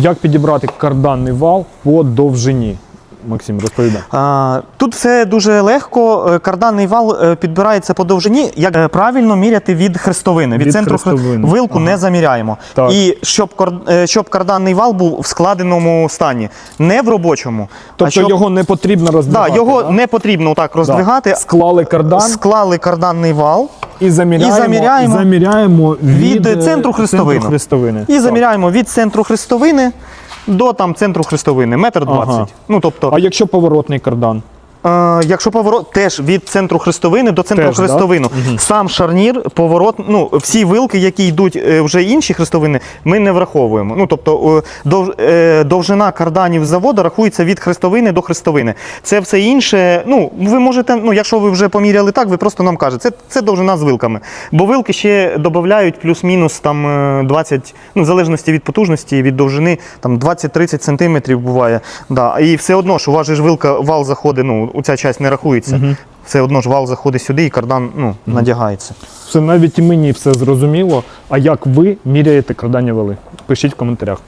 Як підібрати карданний вал по довжині? Максим, розповідай. Тут все дуже легко. Е, Карданний вал е, підбирається по довжині. Як е, правильно міряти від хрестовини? Від, Від центру хрестовини. вилку Ага. не заміряємо. Так. І щоб, щоб карданний вал був в складеному стані, не в робочому. Тобто а щоб... його не потрібно да, роздвигати? його да? не потрібно так Да. роздвигати. Склали кардан Склали карданний вал і заміряємо, і заміряємо заміряємо від, від е, центру хрестовини. центру хрестовини. і заміряємо від центру хрестовини до там центру хрестовини, метр двадцять. Ага. Ну тобто, А якщо поворотний кардан? Якщо поворот теж від центру хрестовини до центру Теж, да? хрестовину. Мгм. Сам шарнір, поворот, ну всі вилки, які йдуть е, вже інші хрестовини, ми не враховуємо. Ну тобто е, е, довжина карданів заводу рахується від хрестовини до хрестовини. Це все інше. Ну ви можете, ну якщо ви вже поміряли так, ви просто нам кажете, це, це довжина з вилками. Бо вилки ще додають плюс-мінус там е, 20, ну в залежності від потужності, від довжини, там 20-30 сантиметрів буває. Да. І все одно ж у вас же ж вилка вал заходить, ну у ця часть не рахується. Все одно ж вал заходить сюди і кардан ну, надягається. Все навіть і мені все зрозуміло. А як ви міряєте кардання вали? Пишіть в коментарях.